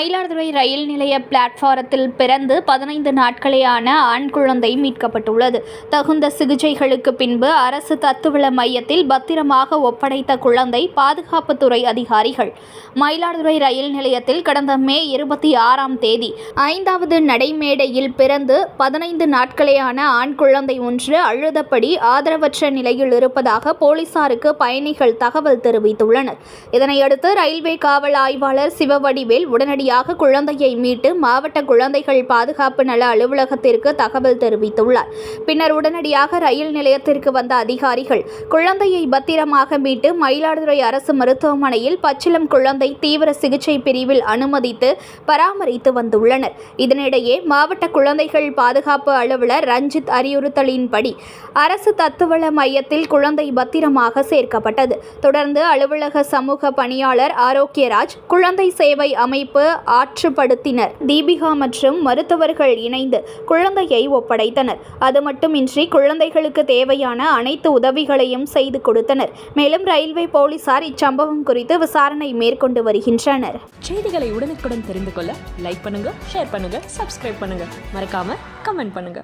மயிலாடுதுறை ரயில் நிலைய பிளாட்பாரத்தில் பிறந்து பதினைந்து நாட்களேயான ஆண் குழந்தை மீட்கப்பட்டுள்ளது. தகுந்த சிகிச்சைகளுக்கு பின்பு அரசு தத்துவள மையத்தில் பத்திரமாக ஒப்படைத்த குழந்தை பாதுகாப்புத்துறை அதிகாரிகள். மயிலாடுதுறை ரயில் நிலையத்தில் கடந்த மே இருபத்தி ஆறாம் தேதி ஐந்தாவது நடைமேடையில் பிறந்து பதினைந்து நாட்களேயான ஆண் குழந்தை ஒன்று அழுதபடி ஆதரவற்ற நிலையில் இருப்பதாக போலீசாருக்கு பயணிகள் தகவல் தெரிவித்துள்ளனர். இதனையடுத்து ரயில்வே காவல் ஆய்வாளர் சிவவடிவேல் உடனடியாக குழந்தையை மீட்டு மாவட்ட குழந்தைகள் பாதுகாப்பு நல அலுவலகத்திற்கு தகவல் தெரிவித்துள்ளார். பின்னர் உடனடியாக ரயில் நிலையத்திற்கு வந்த அதிகாரிகள் குழந்தையை பத்திரமாக மீட்டு மயிலாடுதுறை அரசு மருத்துவமனையில் பச்சிளம் குழந்தை தீவிர சிகிச்சை பிரிவில் அனுமதித்து பராமரித்து வந்துள்ளனர். இதனிடையே மாவட்ட குழந்தைகள் பாதுகாப்பு அலுவலர் ரஞ்சித் அறிவுறுத்தலின்படி அரசு தத்துவள மையத்தில் குழந்தை பத்திரமாக சேர்க்கப்பட்டது. தொடர்ந்து அலுவலக சமூக பணியாளர் ஆரோக்கியராஜ் குழந்தை சேவை அமைப்பு ஆற்றுப்படுத்தினர். தீபிகா மற்றும் மருத்துவர்கள் இணைந்து குழந்தையை ஒப்படைத்தனர். அது மட்டுமின்றி குழந்தைகளுக்கு தேவையான அனைத்து உதவிகளையும் செய்து கொடுத்தனர். மேலும் ரயில்வே போலீசார் இச்சம்பவம் குறித்து விசாரணை மேற்கொண்டு வருகின்றனர். செய்திகளை உடனுக்குடன் தெரிந்து கொள்ள லைக் பண்ணுங்க ஷேர் பண்ணுங்க சப்ஸ்கிரைப் பண்ணுங்க. மறக்காம கமெண்ட் பண்ணுங்க.